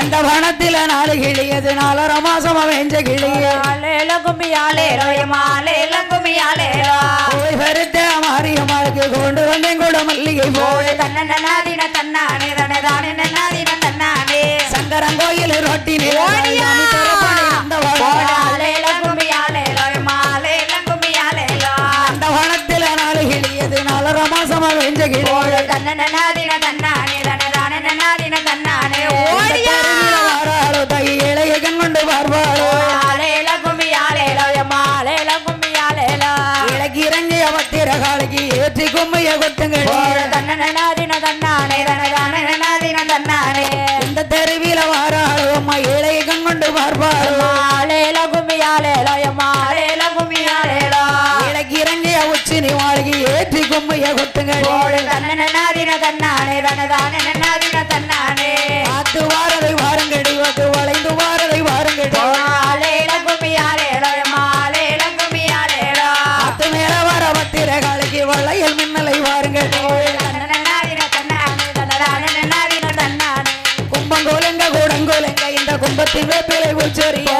எந்த வனத்தில நாலு கிளியது நாலு ரமாசமா வெஞ்ச கிளியே கும்மியாலே ரோயமாலே கும்மியாலே போய் வருத்த மாரியம்மாளுக்கு கொண்டு வந்தேன் கூட மல்லிகை போய் தன்னநாதின தன்னானே தனதானே நன்னாதின தன்னானே. சங்கரன் கோயில் ரொட்டி அந்த வனத்தில நாலு கிளியது நாலு ரமாசமா வெஞ்ச கிளி. தன்னநாதி கைய கொட்டுங்கள். தன்னனாதின தன்னானே தனதானதின தன்னானே இந்த தெருவில வாராளோ அம்மா இளையகம் கொண்டு பார்ப்பாரோ ஆளேல கும்மியாலேலோ அம்மா ஆளேல கும்மியாலேலோ இலக்கிறங்கிய உச்சி நிவாழ்கி ஏற்றி கும்மிய கொட்டுங்கள். தன்னனாதின தன்னானே தனதானே பத்தி வேப்பிலை உச்சரிய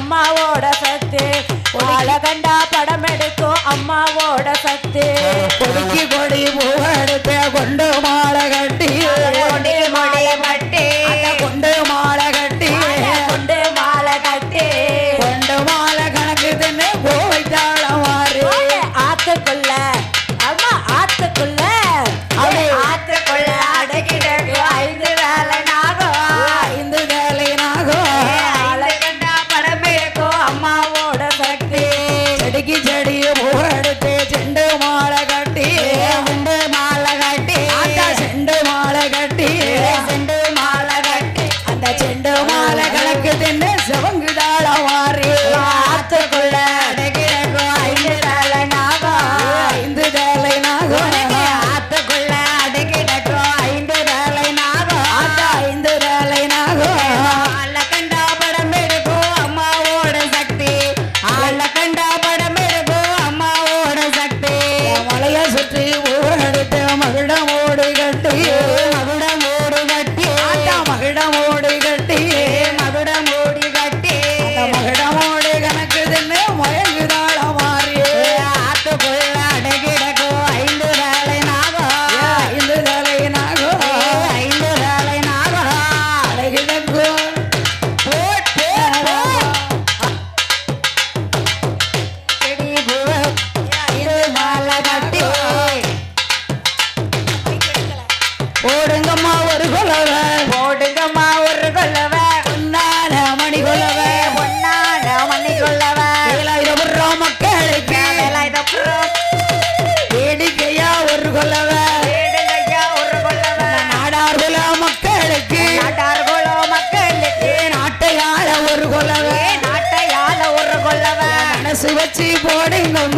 அம்மாவோட சத்து. அழகண்டா படம் எடுக்கும் அம்மாவோட சத்து. கொடி மூவெடுத்த கொண்டு மாலை கட்டி.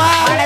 mamá.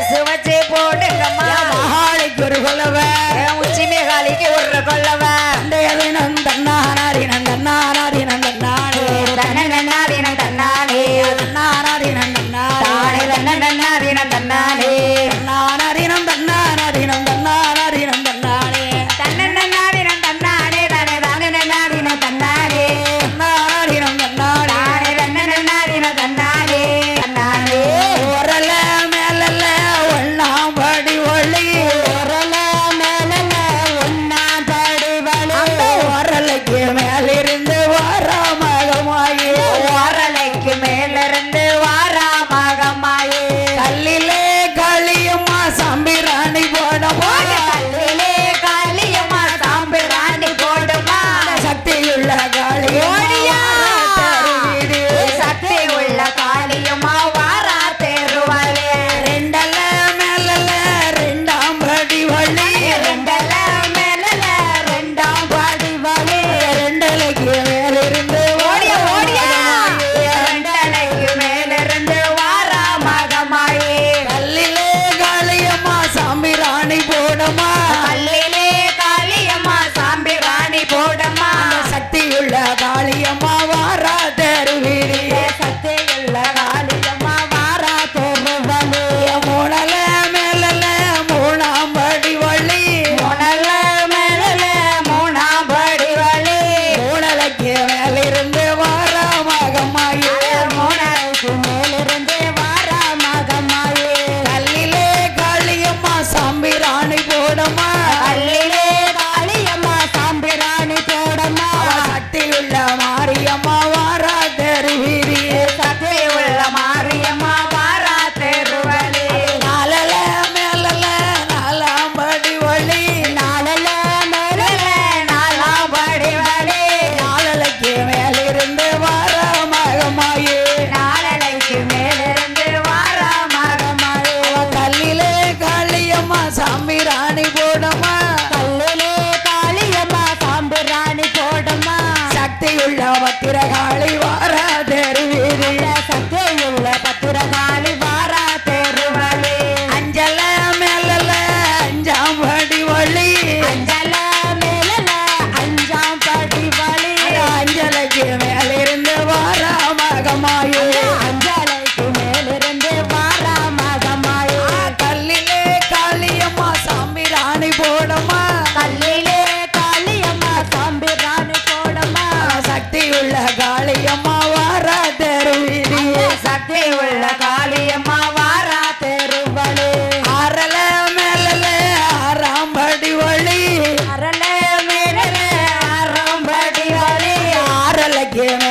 Yeah.